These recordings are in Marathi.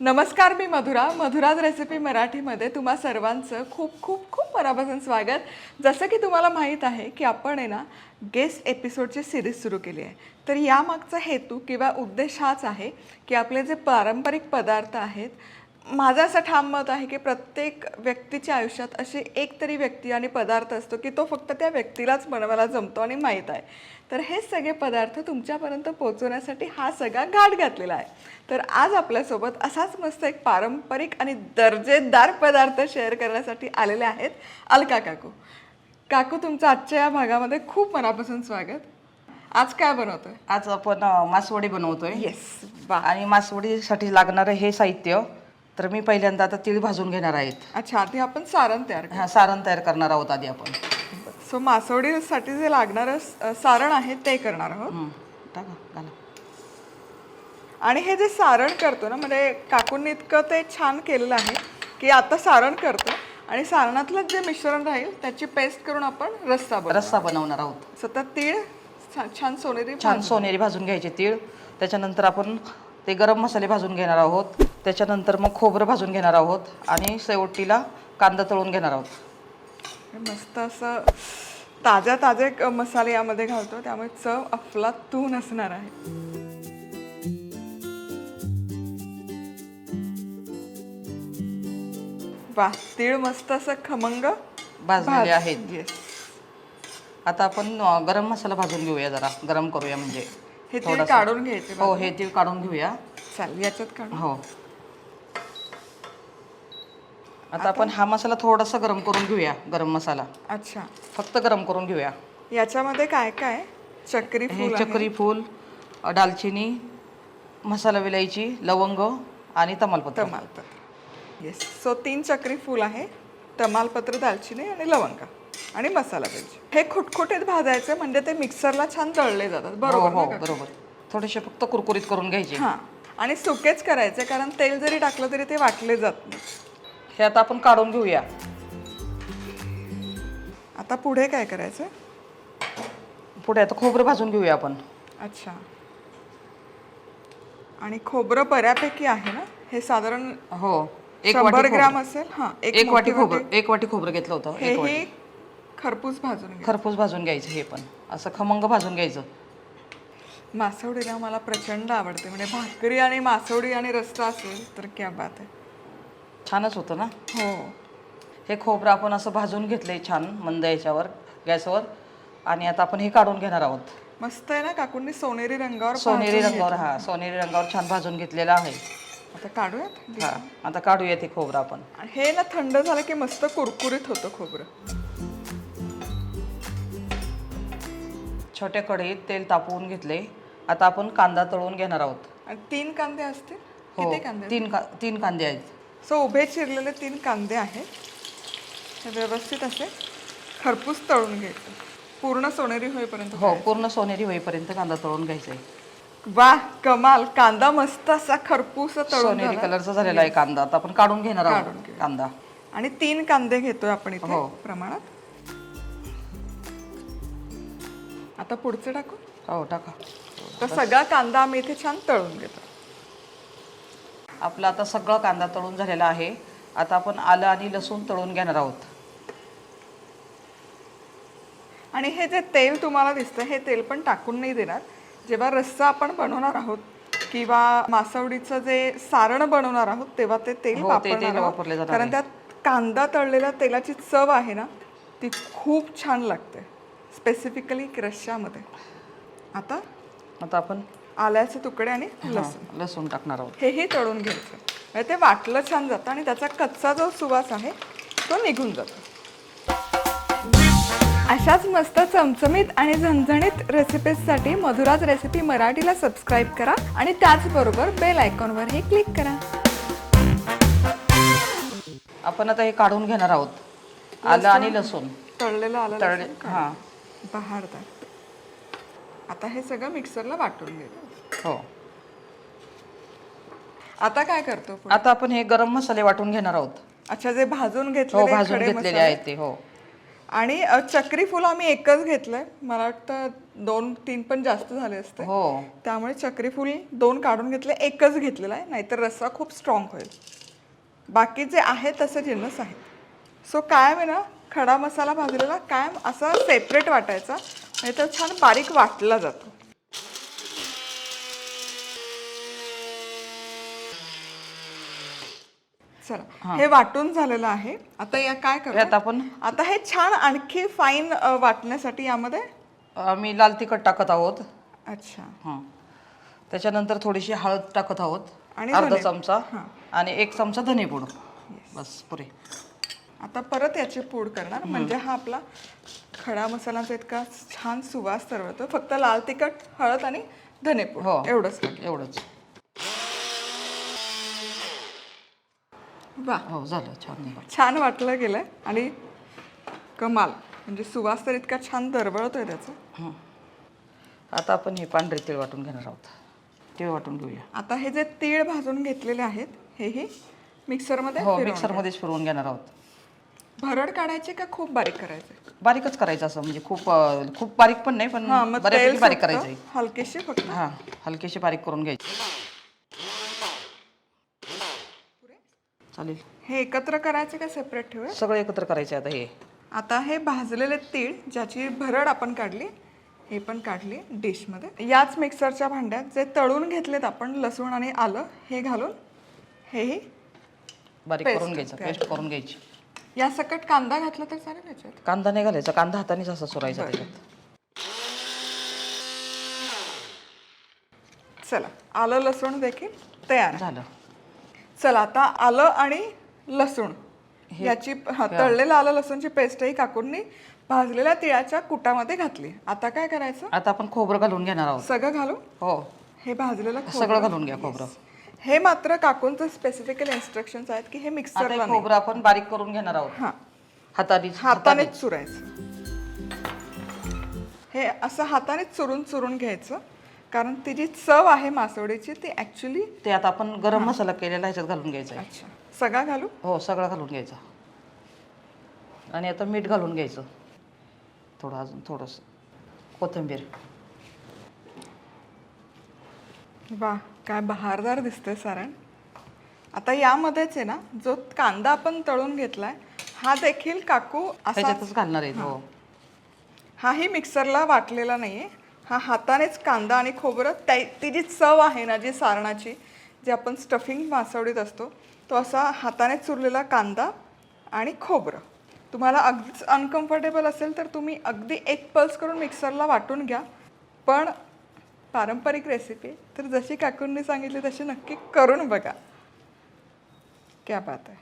नमस्कार मी मधुरा. मधुराज रेसिपी मराठीमध्ये तुम्हा सर्वांचं खूप खूप खूप मनापासून स्वागत. जसं की तुम्हाला माहीत आहे की आपण आहे ना गेस्ट एपिसोडची सिरीज सुरू केली आहे. तर यामागचा हेतू किंवा उद्देश हाच आहे की आपले जे पारंपरिक पदार्थ आहेत माझं असं ठाम मत आहे की प्रत्येक व्यक्तीच्या आयुष्यात अशी एक तरी व्यक्ती आणि पदार्थ असतो की तो फक्त त्या व्यक्तीलाच बनवायला जमतो आणि माहीत आहे. तर हे सगळे पदार्थ तुमच्यापर्यंत पोहोचवण्यासाठी हा सगळा घाट घातलेला आहे. तर आज आपल्यासोबत असाच मस्त एक पारंपरिक आणि दर्जेदार पदार्थ शेअर करण्यासाठी आलेले आहेत अलका काकू. काकू तुमचं आजच्या या भागामध्ये खूप मनापासून स्वागत. आज काय बनवतोय? आज आपण मासवडी बनवतोय. येस आणि मासवडीसाठी लागणारं हे साहित्य तर मी पहिल्यांदा आता तीळ भाजून घेणार आहेत. अच्छा आधी आपण सारण तयार हा सारण तयार करणार आहोत आधी आपण. सो मासवडीसाठी जे लागणारं स- सारण आहे ते करणार आहोत. हं, टाका घाला. आणि हे जे सारण करतो ना म्हणजे काकूंनी इतकं ते छान केलेलं आहे की आता सारण करतो. आणि सारणातलं जे मिश्रण राहील त्याची पेस्ट करून आपण रस्सा बनवू रस्सा बनवणार आहोत. सतत तीळ छा- छान सोनेरी छान सोनेरी भाजून घ्यायचे तीळ. त्याच्यानंतर आपण ते गरम मसाले भाजून घेणार आहोत. त्याच्यानंतर मग खोबरं भाजून घेणार आहोत आणि शेवटीला कांदा तळून घेणार आहोत. मस्त असं ताज्या ताजे मसाले यामध्ये घालतो त्यामुळे चव अफलातून असणार आहे. वा तीळ मस्त असं खमंग भाजलेले आहेत. आता आपण गरम मसाला भाजून घेऊया जरा. गरम करूया म्हणजे. हे तीळ काढून घ्यायचे हो हे तीळ काढून घेऊया. चालेल याच्यात काढून हो. आता आपण हा मसाला थोडासा गरम करून घेऊया गरम मसाला. अच्छा. फक्त गरम करून घेऊया. याच्यामध्ये काय काय? चक्री हे फूल आहे, चक्री फूल अ, दालचिनी मसाला विलायची लवंग आणि तमालपत्र. तमालपत्र. येस सो तीन चक्री फूल आहे. तमालपत्र दालचिनी आणि लवंगा. आणि मसाला वेलची हे खुटखुटीत भाजायचे म्हणजे ते मिक्सरला छान तळले जातात. हो बरोबर हो ना? बरोबर. थोडेसे फक्त कुरकुरीत करून घ्यायचे. हां. आणि सुकेच करायचे कारण तेल जरी टाकलं तरी ते वाटले जात नाही. हे आता आपण काढून घेऊया. आता पुढे काय करायचं? पुढे आता खोबरं भाजून घेऊया आपण. अच्छा. आणि खोबरं बऱ्यापैकी आहे ना? हे साधारण हो. एक शंभर वाटी ग्राम खोबरं. असेल? हां एक वाटी खोबरं. एक वाटी खोबरं घेतलं होतं. हे एक वाटी. ही खरपूस भाजून घ्या खरपूस भाजून घ्यायचं हे पण. असं खमंग भाजून घ्यायचं. मासवडीला मला प्रचंड आवडते. म्हणजे भाकरी आणि मासवडी आणि रस्सा असेल तर क्या बात आहे. छानच होतं ना? हो. हे खोबरं आपण असं भाजून घेतलंय छान मंद याच्यावर गॅसवर. आणि आता आपण हे काढून घेणार आहोत. मस्त आहे ना काकूंनी सोनेरी रंगावर सोनेरी भाजून रंगावर हा सोनेरी रंगावर छान भाजून घेतलेलं आहे. घेतलं. आता काढूयात? हा आता काढूया ते खोबरं आपण. हे ना थंड झालं की मस्त कुरकुरीत होतं खोबरं. छोट्या कढईत तेल तापवून घेतले. आता आपण कांदा तळून घेणार आहोत. आणि तीन कांदे असतील? हो किती कांदे? तीन का तीन कांदे आहेत. सो उभे चिरलेले तीन कांदे आहेत. हे व्यवस्थित असे खरपूस तळून घ्यायचे. पूर्ण सोनेरी होईपर्यंत हो पूर्ण सोनेरी होईपर्यंत कांदा तळून घ्यायचा. आहे वा कमाल. कांदा मस्त असा खरपूस तळून सोनेरी झाला. कलरचा झालेला आहे कांदा. आता आपण काढून घेणार काढून आहोत. कांदा. आणि तीन कांदे घेतोय आपण इथे हो. प्रमाणात. आता पुढचं टाकू? हो टाका. तर सगळा कांदा आम्ही इथे छान तळून घेतो. आपला आता सगळा कांदा तळून झालेला आहे. आता आपण आलं आणि लसूण तळून घेणार आहोत. आणि हे जे तेल तुम्हाला दिसतं हे तेल पण टाकून नाही देणार. जेव्हा रस्सा आपण बनवणार आहोत किंवा मासवडीचं जे सारण बनवणार आहोत तेव्हा ते तेल हो. वापरले कारण. त्यात कांदा तळलेल्या तेलाची चव आहे ना ती खूप छान लागते. स्पेसिफिकली रश्श्यामध्ये आता आता आपण आल्याचे तुकडे आणि हा, लसूण. लसूण टाकणार आहोत. हेही तळून घ्यायचं. म्हणजे ते वाटलं छान जातं आणि त्याचा कच्चा जो सुवास आहे तो निघून जातो. अशाच मस्त चमचमीत आणि झणझणीत रेसिपीजसाठी मधुराज रेसिपी मराठीला सबस्क्राईब करा आणि त्याचबरोबर बेल आयकॉनवरही क्लिक करा. आपण आता हे काढून घेणार आहोत. आलं आणि लसूण. तळलेलं आलं तळले लसूण हा. बहारदार आता हे सगळं मिक्सरला वाटून घेतो. हो. आता काय करतो पुढे? आता आपण हे गरम मसाले वाटून घेणार आहोत. अच्छा जे भाजून हो घेतलेले भाजून खडे घेतलेले मसाले. आहेत ते हो. आणि अ, चक्री फुल आम्ही एकच घेतलंय. मला वाटतं दोन तीन पण जास्त झाले असते. हो. त्यामुळे चक्री फुल दोन काढून घेतले एकच घेतलेला आहे. नाहीतर रस्सा खूप स्ट्रॉंग होईल. बाकी जे आहे तसं जिन्नस आहे सो कायम आहे ना खडा मसाला भाजलेला कायम असा सेपरेट वाटायचा. नाही तर छान बारीक वाटला जातो. चला हे. वाटून झालेलं आहे. आता या काय यात करूया आपण आता हे छान आणखी फाईन वाटण्यासाठी यामध्ये आम्ही लाल तिखट टाकत आहोत. अच्छा. हां. त्याच्यानंतर थोडीशी हळद टाकत आहोत. आणि अर्धा. चमचा. हां. आणि एक चमचा धने पूड. बस पुरे. आता परत याची पूड करणार. म्हणजे हा आपला खडा मसालाचा इतका छान सुवास तरवतो फक्त लाल तिखट हळद आणि धनेपूड हो. एवढंच. एवढंच. वा. हो झालं. छान निघालं. छान वाटलं गेलंय. आणि कमाल. म्हणजे सुवास तर इतका छान दरवळतोय त्याचा. हं. आता आपण हे पांढरे तीळ वाटून घेणार आहोत. तीळ वाटून घेऊया. आता हे जे तीळ भाजून घेतलेले आहेत हेही मिक्सरमध्ये हो फिरवून मिक्सरमध्येच फिरवून घेणार आहोत. भरड काढायचे का खूप बारीक करायचे? बारीकच करायचं असं म्हणजे खूप अं, खूप बारीक पण नाही पण हा मग बऱ्यापैकी तेल बारीक करायचं. आहे हलकीशी फक्त. हा हलकीशी बारीक करून घ्यायची. चालेल. हे एकत्र करायचे का सेपरेट ठेवूया सगळं एकत्र करायचं आहे आता हे. आता हे भाजलेले तीळ ज्याची भरड आपण काढली हे पण काढली डिशमध्ये. याच मिक्सरच्या भांड्यात जे तळून घेतलेत आपण लसूण आणि आलं हे घालून हेही बारीक करून घ्यायचं पेस्ट करून घ्यायची. या सकट कांदा घातला तर चालेल याच्यात? कांदा नाही घालायचा कांदा हातानेच असा चुरायचा त्याच्यात. चला आलं लसूण देखील तयार. झालं. चला आता आलं आणि लसूण. याची हा, तळलेलं आलं लसूणची पेस्टही काकूंनी भाजलेल्या तिळाच्या कुटामध्ये घातली. आता काय करायचं? आता आपण खोबरं घालून घेणार आहोत. सगळं घालू हो. हे भाजलेलं खोबरं. सगळं घालून घ्या खोबरं. हे मात्र काकूंचं स्पेसिफिकल इन्स्ट्रक्शन आहेत की हे आता मिक्सरला हे नाही. खोबरं आपण बारीक करून घेणार आहोत. हा. हाताने हातानेच चुरायचं. हे असं हातानेच चुरून चुरून घ्यायचं. कारण ती जी चव आहे मासवडीची ती ऍक्च्युली ते आता आपण गरम मसाला केलेला ह्याच्यात घालून घ्यायचा आहे. अच्छा. सगळा घालू? हो सगळं घालून घ्यायचं. आणि आता मीठ घालून घ्यायचं. थोडं अजून थोडंसं. कोथिंबीर. वा काय बहारदार दिसतंय सारण. आता यामध्येच आहे ना जो कांदा आपण तळून घेतलाय हा देखील काकू असा घालणार आहेत हो. हाही मिक्सरला वाटलेला नाहीये. हा हातानेच कांदा आणि खोबरं त्या ती जी चव आहे ना जी सारणाची जी आपण स्टफिंग मासवडीत असतो तो असा हाताने चुरलेला कांदा आणि खोबरं. तुम्हाला अगदीच अनकम्फर्टेबल असेल तर तुम्ही अगदी एक पल्स करून मिक्सरला वाटून घ्या. पण पारंपरिक रेसिपी तर जशी काकूंनी सांगितली तशी नक्की करून बघा. क्या बात आहे.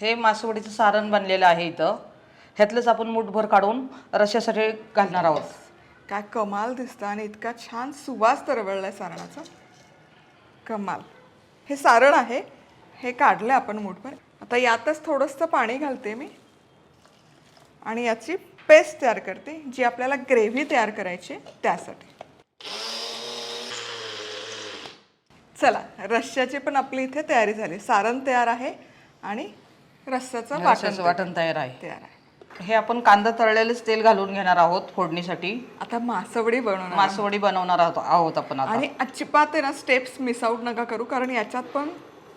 हे मासवडीचं सारण बनलेलं आहे इथं. ह्यातलंच आपण मुठभर काढून रश्यासाठी घालणार आहोत. काय कमाल दिसतं आणि इतका छान सुवास तरवळलाय सारणाचा. कमाल. हे सारण आहे. हे काढलं आपण मूठभर. आता यातच थोडंसं पाणी घालते मी. आणि याची पेस्ट तयार करते जी आपल्याला ग्रेव्ही तयार करायची आहे त्यासाठी. चला रश्श्याची पण आपली इथे तयारी झाली. सारण तयार आहे आणि रस्स्याचं वाटण वाटण तयार आहे. तयार आहे. हे आपण कांदा तळलेलेच तेल घालून घेणार आहोत फोडणीसाठी. आता मासवडी बनवणार मासवडी बनवणार आहोत आहोत आपण आता. आणि अजिबात आहे ना स्टेप्स मिस आउट नका करू कारण याच्यात पण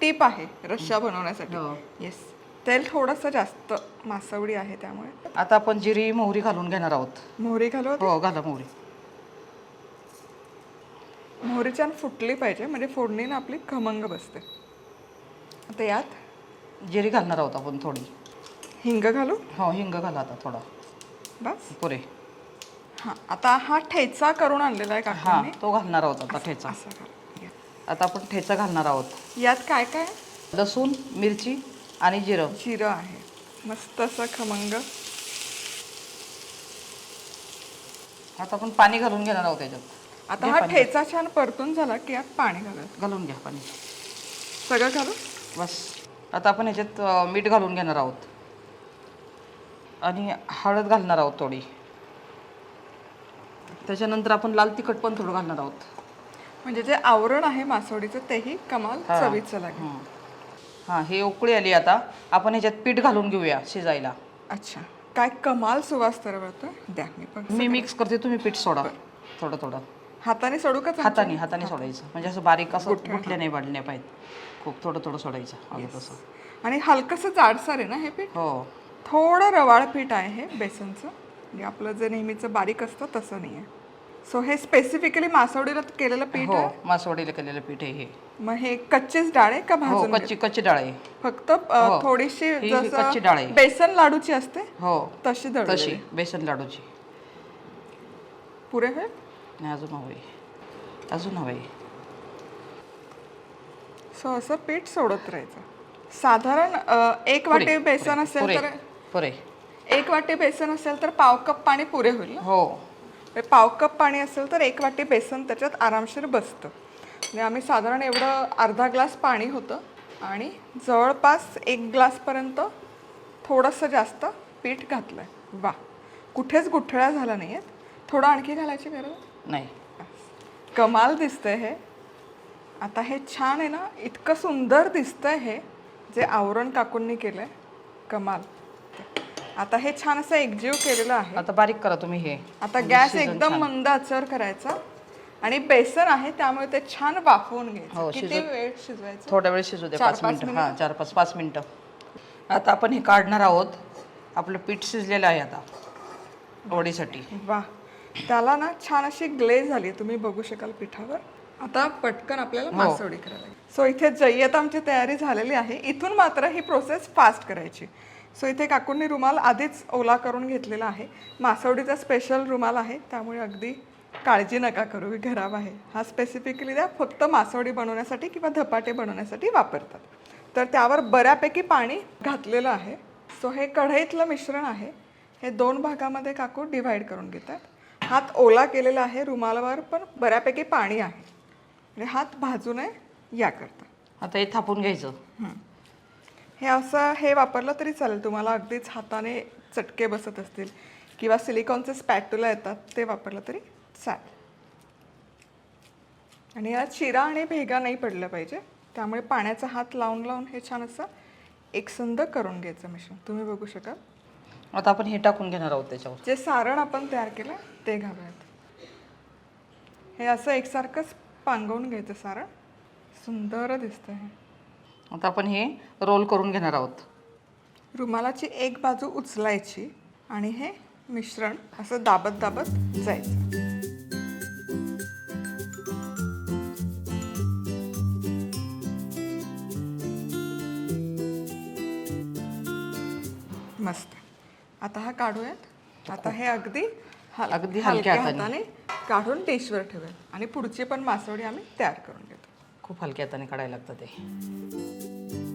टीप आहे रश्शा बनवण्यासाठी. हो. येस तेल थोडंसं जास्त मासवडी आहे त्यामुळे. आता आपण जिरी मोहरी घालून घेणार आहोत. मोहरी घालू हो घाला मोहरी. मोहरी छान फुटली पाहिजे म्हणजे फोडणीनं आपली खमंग बसते. आता यात? जिरी घालणार आहोत आपण थोडी. हिंग घालू? हो हिंग घाला आता थोडा. बस. पुरे. हां आता हा ठेचा करून आणलेला आहे हा काकांनी तो घालणार आहोत आता ठेचा. असा घाल. आता आपण ठेचा घालणार आहोत. यात काय काय? आहे? लसूण मिरची आणि जिरं. जिरं आहे. मस्त असं खमंग. आता आपण पाणी घालून घेणार आहोत त्याच्यात. आता हा ठेचा छान परतून झाला की यात पाणी घालायचं घालून घ्या पाणी. सगळं घालू बस. आता आपण ह्याच्यात मीठ घालून घेणार आहोत. आणि हळद घालणार आहोत थोडी. त्याच्यानंतर आपण लाल तिखट पण थोडं घालणार आहोत. म्हणजे जे आवरण आहे मासवडीचं तेही कमाल. चवीचं लागेल. हं. हां हे उकळी आली आता. आपण ह्याच्यात पीठ घालून घेऊया शिजायला. अच्छा. काय कमाल सुवास तरवळतोय द्या मी पण मी मिक्स करते तुम्ही पीठ सोडा. थोडं थोडं. हाताने सोडू का? हाताने हाताने सोडायचं. म्हणजे असं बारीक असं गुठल्या नाही वाढल्या पाहिजे. खूप थोडं थोडं सोडायचं. तसं. आणि हलकंसं जाडसर आहे ना हे पीठ? हो. थोडं रवाळ पीठ आहे हे बेसनचं. म्हणजे आपलं जे नेहमीचं बारीक असतं तसं नाही आहे. सो हे स्पेसिफिकली मासवडीला केलेलं पीठ हो आहे? मासवडीला केलेलं पीठ आहे हे. मग हे कच्चीच डाळ आहे का हो भाजून कच्ची कच्ची डाळ आहे. फक्त अ, थोडीशी ही- ही कच्ची डाळ आहे. बेसन लाडूची असते हो. तशी तशी बेसन लाडूची. पुरे होईल? नाही अजून हवं आहे अजून हवं आहे सो असं पीठ सोडत राहायचं. साधारण अ, एक वाटी बेसन असेल पुरे तर पुरे. एक वाटी बेसन असेल तर पाव कप पाणी पुरे होईल ना? हो. म्हणजे पाव कप पाणी असेल तर एक वाटी बेसन त्याच्यात आरामशीर बसतं. म्हणजे आम्ही साधारण एवढं अर्धा ग्लास पाणी होतं आणि जवळपास एक ग्लासपर्यंत थोडंसं जास्त पीठ घातलं आहे वा कुठेच गुठळ्या झाल्या नाही आहेत थोडं आणखी घालायची गरज? नाही. कमाल दिसतंय हे. आता हे छान आहे ना इतकं सुंदर दिसतंय हे जे आवरण काकूंनी केलंय. कमाल. आता हे छान असं एकजीव केलेलं आहे. आता बारीक करा तुम्ही हे. आता गॅस एकदम मंद आचर करायचा. आणि बेसन आहे त्यामुळे ते छान वाफवून घ्यायचं. हो, किती वेळ शिजवायचं? थोड्या वेळ शिजू दे चार- पाच पाच मिनिटं. हां चार पाच पाच मिनिटं. आता आपण हे काढणार आहोत. आपलं पीठ शिजलेलं आहे आता. वडीसाठी वा. त्याला ना छान अशी ग्लेज झाली तुम्ही बघू शकाल पिठावर. आता पटकन आपल्याला हो. मासवडी करायला सो इथे जय्यत आमची तयारी झालेली आहे. इथून मात्र ही प्रोसेस फास्ट करायची. सो इथे काकूंनी रुमाल आधीच ओला करून घेतलेला आहे. मासवडीचा स्पेशल रुमाल आहे. त्यामुळे अगदी काळजी नका करू. गराब आहे हा स्पेसिफिकली त्या फक्त मासवडी बनवण्यासाठी किंवा धपाटे बनवण्यासाठी वापरतात. तर त्यावर बऱ्यापैकी पाणी घातलेलं आहे. सो हे कढईतलं मिश्रण आहे. हे दोन भागामध्ये काकू डिव्हाइड करून घेतात. हात ओला केलेला आहे रुमालावर पण बऱ्यापैकी पाणी आहे. म्हणजे हात भाजू नये याकरता आता हे थापून घ्यायचं. हे असं हे वापरलं तरी चालेल. तुम्हाला अगदीच हाताने चटके बसत असतील किंवा सिलिकॉनचे स्पॅटुला येतात ते वापरलं तरी चालेल. आणि यात शिरा आणि भेगा नाही पडलं पाहिजे. त्यामुळे पाण्याचा हात लावून लावून हे छान असं एकसंध करून घ्यायचं मिश्रण. तुम्ही बघू शकाल. आता आपण हे टाकून घेणार आहोत त्याच्यावर. जे सारण आपण तयार केलं ते घालूयात हे असं एकसारखंच पांगवून घ्यायचं सारण सुंदर दिसतं हे. आता आपण हे रोल करून घेणार आहोत. रुमालाची एक बाजू उचलायची आणि हे मिश्रण असं दाबत दाबत जायचं. मस्त. आता हा काढूयात. आता हे अगदी हल- अगदी हलक्या हाताने काढून डिशवर ठेवूयात आणि पुढची पण मासवडी आम्ही तयार करून घेतो. खूप हलक्या हाताने काढायला लागतं ते.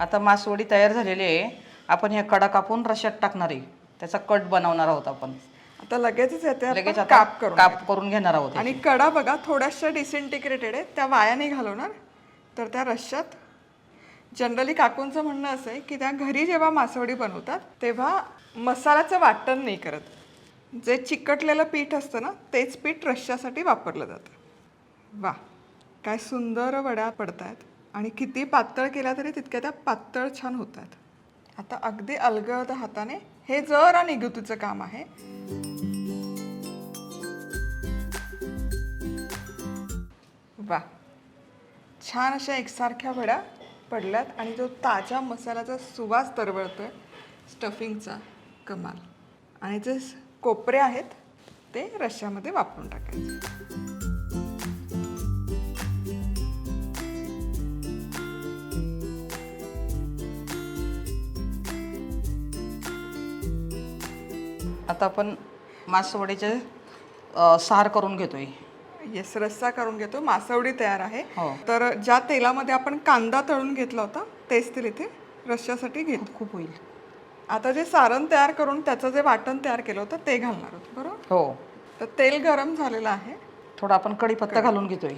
आता मासवडी तयार झालेली आहे. आपण ह्या कडा कापून रश्यात टाकणार आहे. त्याचा कट बनवणार आहोत आपण. आता लगेचच येते. लगेच आता काप करून काप करून घेणार आहोत आणि कडा बघा थोड्याशा डिसइंटिग्रेटेड आहेत. त्या वाया नाही घालवणार. तर त्या रश्यात जनरली काकूंचं म्हणणं असं आहे की त्या घरी जेव्हा मासवडी बनवतात तेव्हा मसाल्याचं वाटण नाही करत. जे चिकटलेलं पीठ असतं ना तेच पीठ रश्श्यासाठी वापरलं जातं. वा काय सुंदर वड्या पडत आहेत आणि किती पातळ केला तरी तितक्या त्या पातळ छान होत आहेत आता अगदी अलगद हाताने हे जरा निगुतीचं काम आहे. वा. छान अशा एकसारख्या वड्या पडल्यात आणि जो ताज्या मसाल्याचा सुवास तरवळतोय स्टफिंगचा कमाल. आणि जे कोपरे आहेत ते रश्श्यामध्ये वापरून टाकायचे. आता आपण मासवडीचे सार करून घेतोय. येस रस्सा करून घेतो मासवडी तयार आहे. हो. तर ज्या तेलामध्ये आपण कांदा तळून घेतला होता तेच तेल इथे रश्श्यासाठी घेतो. खूप होईल. आता जे सारण तयार करून त्याचं जे वाटण तयार केलं होतं ते घालणार आहोत बरोबर? हो. तर तेल गरम झालेलं आहे. थोडं आपण कढीपत्ता घालून घेतोय.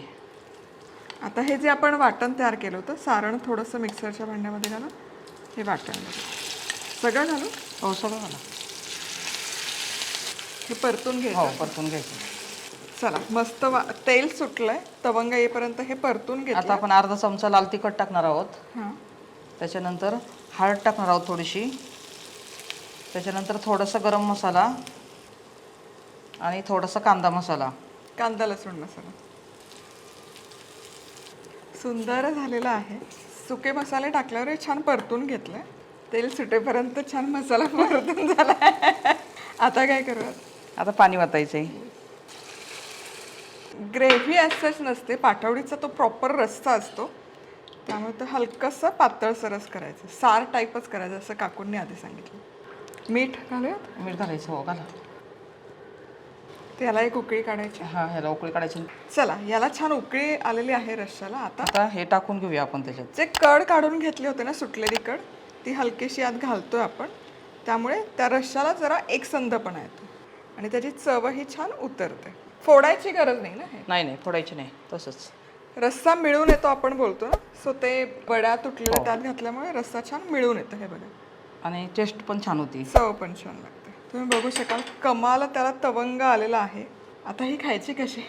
आता हे जे आपण वाटण तयार केलं होतं सारण थोडंसं मिक्सरच्या भांड्यामध्ये घालून हे वाटण घालू. सगळं घालू हो सगळं घाला हे परतून हो घ्यायचं परतून घ्यायचं. चला मस्त वा तेल सुटलंय. तवंग येईपर्यंत हे परतून घेतलं आता आपण अर्धा चमचा लाल तिखट टाकणार आहोत. हां. त्याच्यानंतर हळद टाकणार आहोत थोडीशी. त्याच्यानंतर थोडंसं गरम मसाला आणि थोडासा कांदा मसाला. कांदा लसूण मसाला. सुंदर झालेला आहे. सुके मसाले टाकल्यावर हे छान परतून घेतलंय. तेल सुटेपर्यंत छान मसाला परतून झाला आता काय करूयात? आता पाणी वाटायचं आहे ग्रेव्ही असंच नसते पाटवडीचा तो प्रॉपर रस्सा असतो. त्यामुळे तो हलकंसं पातळ सरस करायचं. सार टाईपच करायचं असं काकूंनी आधी सांगितलं. मीठ घालूयात? मीठ घालायचं हो घाला. त्याला एक उकळी काढायची. हा ह्याला उकळी काढायची. चला याला छान उकळी आलेली आहे रश्श्याला आता आता हे टाकून घेऊया आपण त्याच्यात. जे कड काढून घेतली होती ना सुटलेली कड ती हलकीशी आत घालतोय आपण. त्यामुळे त्या रश्श्याला जरा एकसंधपणा येतो. आणि त्याची चवही छान उतरते. फोडायची गरज नाही ना हे? नाही नाही फोडायची नाही. तसंच. रस्सा मिळून येतो आपण बोलतो ना? सो ते बड्या तुटलेल्या त्यात घातल्यामुळे रस्सा छान मिळून येतो हे बघा. आणि टेस्ट पण छान होती. चव पण छान लागते. तुम्ही बघू शकाल कमाल त्याला तवंग आलेला आहे. आता ही खायची कशी?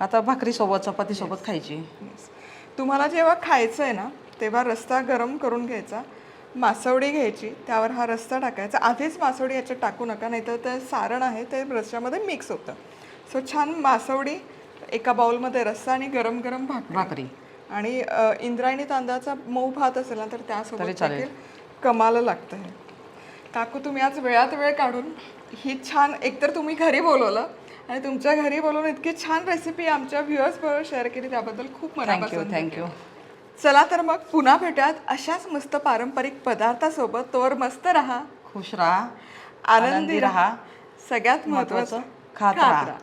आता भाकरीसोबत चपातीसोबत खायची. तुम्हाला जेव्हा खायचं आहे ना तेव्हा रस्ता गरम करून घ्यायचा. मासवडी घ्यायची त्यावर हा रस्ता टाकायचा. आधीच मासवडी याच्यात टाकू नका नाहीतर ते सारण आहे ते रस्स्यामध्ये मिक्स होतं. सो छान मासवडी एका बाउलमध्ये रस्सा आणि गरम गरम भाकरी. भाकरी. आणि इंद्रायणी तांदळाचा मऊ भात असेल ना तर त्यासोबत. देखील कमाल लागतं हे. काकू तुम्ही आज वेळात वेळ काढून ही छान एकतर तुम्ही घरी बोलवलं आणि तुमच्या घरी बोलवून इतकी छान रेसिपी आमच्या व्ह्युअर्स बरोबर शेअर केली त्याबद्दल खूप थँक्यू मनापासून थँक्यू चला तर मग पुन्हा भेटूयात अशाच मस्त पारंपरिक पदार्थासोबत. तोवर मस्त राहा. खुश राहा. आनंदी राहा. सगळ्यात महत्वाचं खात राहा.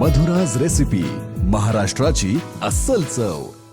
मधुराज रेसिपी महाराष्ट्राची अस्सल चव.